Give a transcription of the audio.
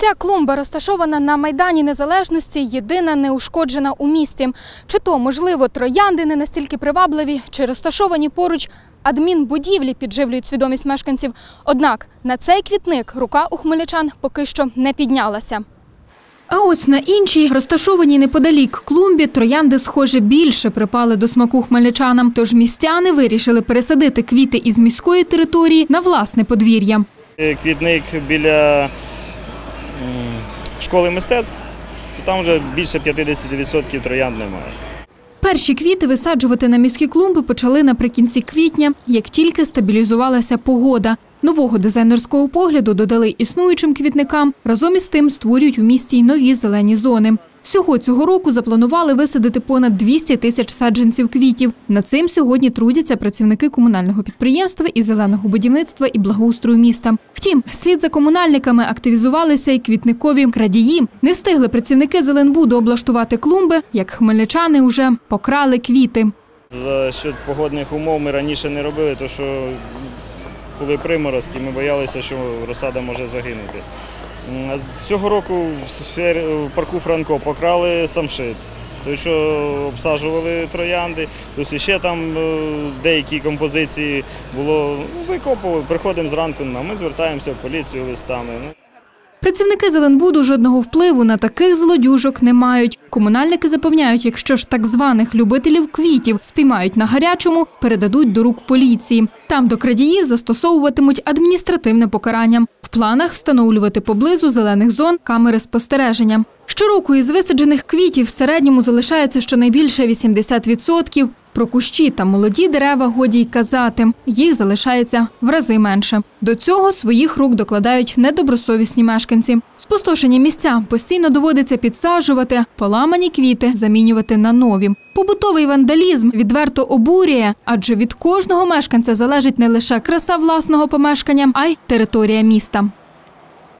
Ця клумба розташована на Майдані Незалежності, єдина неушкоджена у місті. Чи то, можливо, троянди не настільки привабливі, чи розташовані поруч адмінбудівлі підживлюють свідомість мешканців. Однак на цей квітник рука у хмельничан поки що не піднялася. А ось на іншій, розташованій неподалік клумбі, троянди, схоже, більше припали до смаку хмельничанам. Тож містяни вирішили пересадити квіти із міської території на власне подвір'я. Квітник біля школи мистецтв, то там вже більше 50% троянд немає. Перші квіти висаджувати на міські клумби почали наприкінці квітня, як тільки стабілізувалася погода. Нового дизайнерського погляду додали існуючим квітникам, разом із тим створюють у місті й нові зелені зони. Всього цього року запланували висадити понад 200 тисяч саджанців квітів. Над цим сьогодні трудяться працівники комунального підприємства і зеленого будівництва і благоустрою міста. Втім, слід за комунальниками активізувалися і квітникові крадії. Не встигли працівники Зеленбуду облаштувати клумби, як хмельничани вже покрали квіти. За счет погодних умов ми раніше не робили, тому що були приморозки, ми боялися, що розсада може загинути. Цього року в парку Франко покрали самшит. Той, що обсаджували троянди, тобто ще там е, деякі композиції було ну, викопували, приходимо зранку, а ми звертаємося в поліцію листами. Ну, Працівники Зеленбуду жодного впливу на таких злодюжок не мають. Комунальники запевняють, якщо ж так званих любителів квітів спіймають на гарячому, передадуть до рук поліції. Там до крадіїв застосовуватимуть адміністративне покарання. Планах встановлювати поблизу зелених зон камери спостереження. Щороку із висаджених квітів в середньому залишається щонайбільше 80%. Про кущі та молоді дерева годі й казати. Їх залишається в рази менше. До цього своїх рук докладають недобросовісні мешканці. Спустошені місця постійно доводиться підсаджувати, поламані квіти замінювати на нові. Побутовий вандалізм відверто обурює, адже від кожного мешканця залежить не лише краса власного помешкання, а й територія міста.